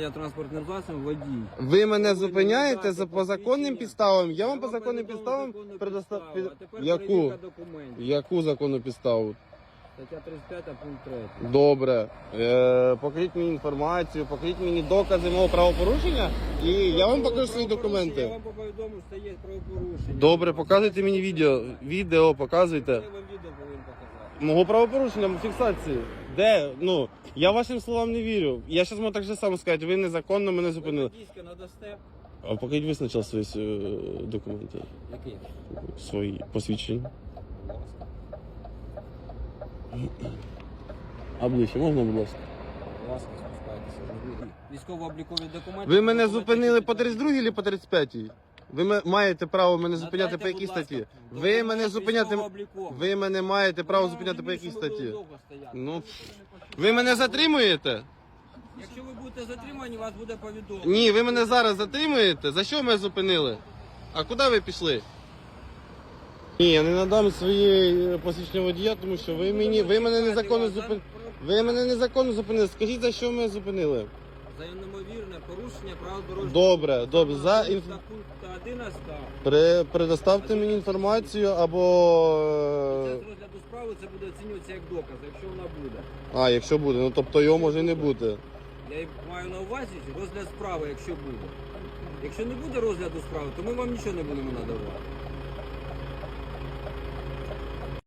Я транспортним засобом водій. Ви мене зупиняєте за по законним підставам. Я вам по законним підставам предостав... а тепер Яку? перевірка документів. Яку законну підставу? Стаття 35 пункт 3. Добре. Е, покажіть мені інформацію, покажіть мені докази мого правопорушення, і я вам покажу свої Я документи. вам повідомив, що є правопорушення. Добре, показуйте мені відео. Відео показуйте. Я вам відео повинен показати. Мого правопорушення, фіксації. Де? Ну, я вашим словам не вірю. Я зараз можу так же само сказати, ви незаконно мене зупинили. водійське надасте? А покажіть ви спочатку свої е, документи, Які? свої посвідчення. Будь ласка. А ближче, можна, будь ласка? Будь ласка, спускайтеся. Військово-облікові документи. Ви мене зупинили по 32 чи по 35? Ви маєте право мене зупиняти Надайте, по якій статті? Ви мене зупиняти. Ви мене маєте право зупиняти по якій статті? Ну, Ви мене затримуєте? Якщо ви будете затримані, вас буде повідомлено. Ні, ви мене зараз затримуєте? За що мене зупинили? А куди ви пішли? Ні, я не надам своє посвідчення водія, тому що ви мені. Ви мене незаконно зупинили. Ви мене незаконно зупинили. Скажіть, за що мене зупинили? За неймовірне порушення правил дорожнього Добре, добре. За інф... Та пункт 11. При... Предоставте мені інформацію або. Це е, з розгляду справи це буде оцінюватися як доказ, якщо вона буде. А, якщо буде, ну тобто його може і не бути. Я маю на увазі розгляд справи, якщо буде. Якщо не буде розгляду справи, то ми вам нічого не будемо надавати.